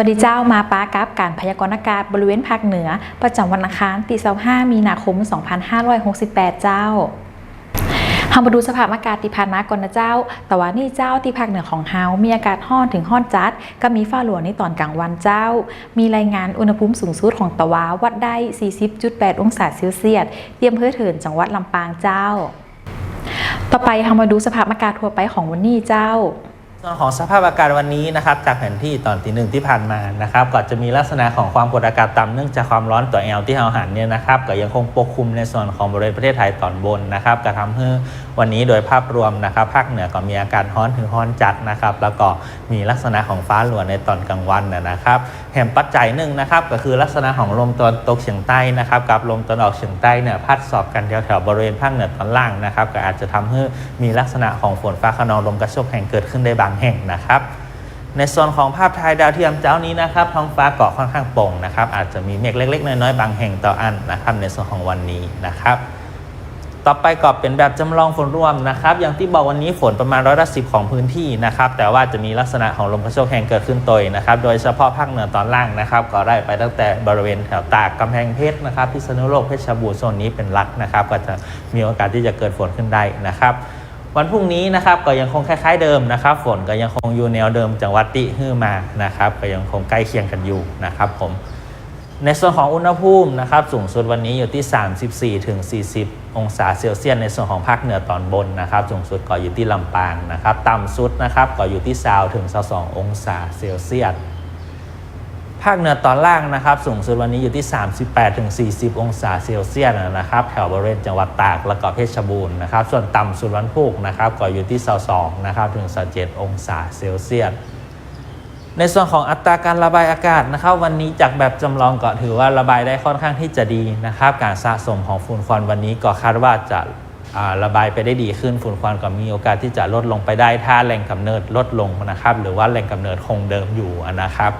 วัสดีเจ้ามาป้ากับการพยากรณ์อากาศบริเวณภาคเหนือ ประจำวันอังคารที่25มีนาคม 2568 เจ้าเฮามาดูสภาพอากาศที่ผ่านมาก่อนนะเจ้า แต่ว่านี่เจ้าที่ภาคเหนือของเฮา มีอากาศห้อนถึงห้อนจัด ก็มีฟ้าหลวงในตอนกลางวันเจ้า มีรายงานอุณหภูมิสูงสุดของตะวาวัดได้ 40.8 องศาเซลเซียสเยี่ยมเพื่อเถินจังหวัดลำปางเจ้า ต่อไปเรามาดูสภาพอากาศทั่วไปของวันนี้เจ้า ส่วนของสภาพอากาศวันนี้นะครับจากแผนที่ตอนที่หนึ่งที่ผ่านมานะครับก็จะมีลักษณะของความกดอากาศต่ำเนื่องจากความร้อนตัวแอลที่เราหันเนี่ยนะครับก็ยังคงปกคลุมในส่วนของบริเวณประเทศไทยตอนบนนะครับก็ทำให้วันนี้โดยภาพรวมนะครับภาคเหนือก็มีอากาศร้อนถึงร้อนจัดนะครับแล้วก็มีลักษณะของฟ้าหลวในตอนกลางวันนะครับแถมปัจจัยหนึ่งนะครับก็คือลักษณะของลมตะวันตกเฉียงใต้นะครับกับลมตะวันออกเฉียงใต้เนี่ยพัดสอบกันแถวๆบริเวณภาคเหนือตอนล่างนะครับก็อาจจะทำให้มีลักษณะของฝนฟ้าขนองลมกระโชกแห่งเกิดขึ้นได้บางแห่งนะครับ ในส่วนของภาพถ่ายดาวเทียมเจ้านี้นะครับท้องฟ้าเกาะค่อนข้างโปร่งนะครับอาจจะมีเมฆเล็ก ๆ น้อยๆบางแห่งต่ออันนะครับในส่วนของวันนี้นะครับต่อไปก็เป็นแบบจำลองฝนรวมนะครับ อย่างที่บอกวันนี้ฝนประมาณร้อยละสิของพื้นที่นะครับ แต่ว่าจะมีลักษณะของลมกระโชกแห่งเกิดขึ้นตัวนะครับ โดยเฉพาะภาคเหนือตอนล่างนะครับ ก็ได้ไปตั้งแต่บริเวณแถวตากกำแพงเพชรนะครับพิษณุโลกเพชรบูรณ์โซนนี้เป็นหลักนะครับ ก็จะมีโอกาสที่จะเกิดฝนขึ้นได้นะครับ วันพรุ่งนี้นะครับก็ยังคงคล้าย ๆเดิมนะครับ ฝนก็ยังคงอยู่แนวเดิมจังหวัดติฮื้อมานะครับ ก็ยังคงใกล้เคียงกันอยู่นะครับผมในส่วนของอุณหภูมินะครับสูงสุดวันนี้อยู่ที่ 34ถึง40 องศาเซลเซียสในส่วนของภาคเหนือตอนบนนะครับสูงสุดก็อยู่ที่ลำปางนะครับ ต่ำสุดนะครับก็อยู่ที่20ถึง22องศาเซลเซียส ภาคเหนือตอนล่างนะครับสูงสุดวันนี้อยู่ที่ 38ถึง40 องศาเซลเซียสนะครับแถวบริเวณจังหวัดตากและก็เพชรบูรณ์นะครับส่วนต่ำสุดวันพุกนะครับก็อยู่ที่22นะครับถึง27องศาเซลเซียสในส่วนของอัตราการระบายอากาศนะครับวันนี้จากแบบจำลองก็ถือว่าระบายได้ค่อนข้างที่จะดีนะครับ การสะสมของฝุ่นควันวันนี้ก็คาดว่าจะาระบายไปได้ดีขึ้นฝุ่นควันก็มีโอกาสที่จะลดลงไปได้ถ้าแหล่งกำเนิดลดลงนะครับ หรือว่าแหล่งกำเนิดคงเดิมอยู่นะครับ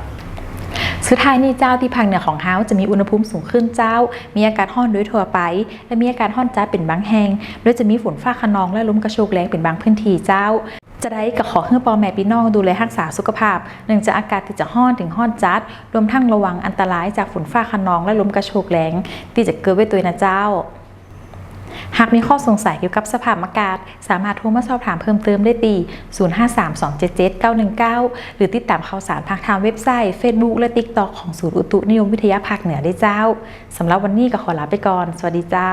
สุดท้ายนี่เจ้าที่พังเหนือของเฮาจะมีอุณหภูมิสูงขึ้นเจ้า มีอากาศห้อนด้วยทั่วไป และมีอากาศห้อนจัดเป็นบางแห่งโดยจะมีฝนฟ้าขนองและลมกระโชกแรงเป็นบางพื้นที่เจ้า จะได้กับขอเฮือปอแม่พี่น้องดูแลรักษาสุขภาพเนื่องจากอากาศที่จะห้อนถึงห้อนจัด รวมทั้งระวังอันตรายจากฝนฟ้าขนองและลมกระโชกแรงที่จะเกิดไว้ตัวนะเจ้า หากมีข้อสงสัยเกี่ยวกับสภาพอากาศ สามารถโทรมาสอบถามเพิ่มเติมได้ที่0532777919 หรือติดตามข่าวสารทางทางเว็บไซต์ Facebook และ TikTok ของศูนย์อุตุนิยมวิทยาภาคเหนือได้เจ้าสำหรับวันนี้ก็ขอลาไปก่อน สวัสดีเจ้า